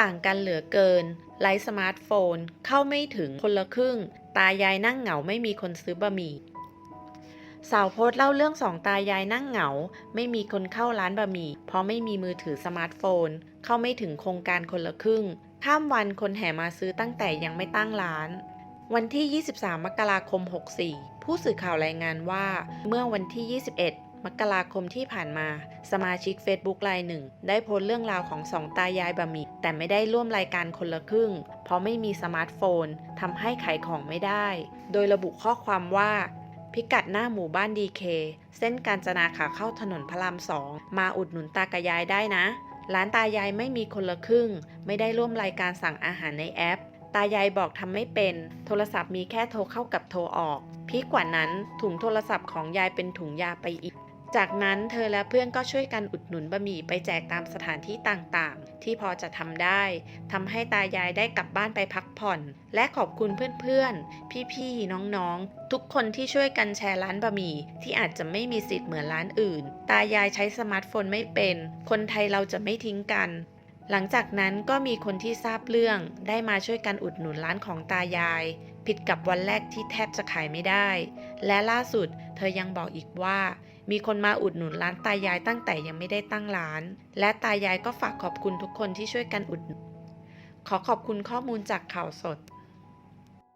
ต่างกันเหลือเกินไร้สมาร์ทโฟน เข้าไม่ถึงคนละครึ่ง ตายายนั่งเหงาไม่มีคนซื้อบะหมี่สาวโพสเล่าเรื่องสองตายายนั่งเหงา ไม่มีคนเข้าร้านบะหมี่เพราะไม่มีมือถือสมาร์ทโฟน เข้าไม่ถึงโครงการคนละครึ่ง ข้ามวันคนแห่มาซื้อตั้งแต่ยังไม่ตั้งร้าน วันที่ 23 มกราคม 64 ผู้สื่อข่าวรายงานว่า เมื่อวันที่ 21 มกราคมที่ผ่านมา สมาชิก Facebook รายหนึ่ง ได้โพสต์เรื่องราวของสองตายายบะหมี่แต่ไม่ได้ร่วมรายการคนละครึ่ง เพราะไม่มีสมาร์ทโฟนทำให้ขายของไม่ได้ โดยระบุข้อความว่า พิกัดหน้าหมู่บ้านดีเคเส้นกาญจนาขาเข้าถนนพระรามสองมาอุดหนุนตากะยายได้นะ ร้านตายายไม่มีคนละครึ่ง ไม่ได้ร่วมรายการสั่งอาหารในแอปตายายบอกทำไม่เป็น โทรศัพท์มีแค่โทรเข้ากับโทรออก พีกกว่านั้นถุงโทรศัพท์ของยายเป็นถุงยาไปอีก จากนั้นเธอและเพื่อนก็ช่วยกันอุดหนุนบะหมี่ไปแจกตามสถานที่ต่างๆ ที่พอจะทำได้ทำให้ตายายได้กลับบ้านไปพักผ่อน และขอบคุณเพื่อนๆ พี่ๆ น้องๆ ทุกคนที่ช่วยกันแชร์ร้านบะหมี่ที่อาจจะไม่มีสิทธิ์เหมือนร้านอื่น ตายายใช้สมาร์ทโฟนไม่เป็น คนไทยเราจะไม่ทิ้งกันหลังจากนั้นก็มีคนที่ทราบเรื่องได้มาช่วยกันอุดหนุนร้านของตายาย ผิดกับวันแรกที่แทบจะขายไม่ได้ และล่าสุดเธอยังบอกอีกว่า มีคนมาอุดหนุนร้านตายายตั้งแต่ยังไม่ได้ตั้งร้าน และตายายก็ฝากขอบคุณทุกคนที่ช่วยกันอุดหนุนขอขอบคุณข้อมูลจากข่าวสด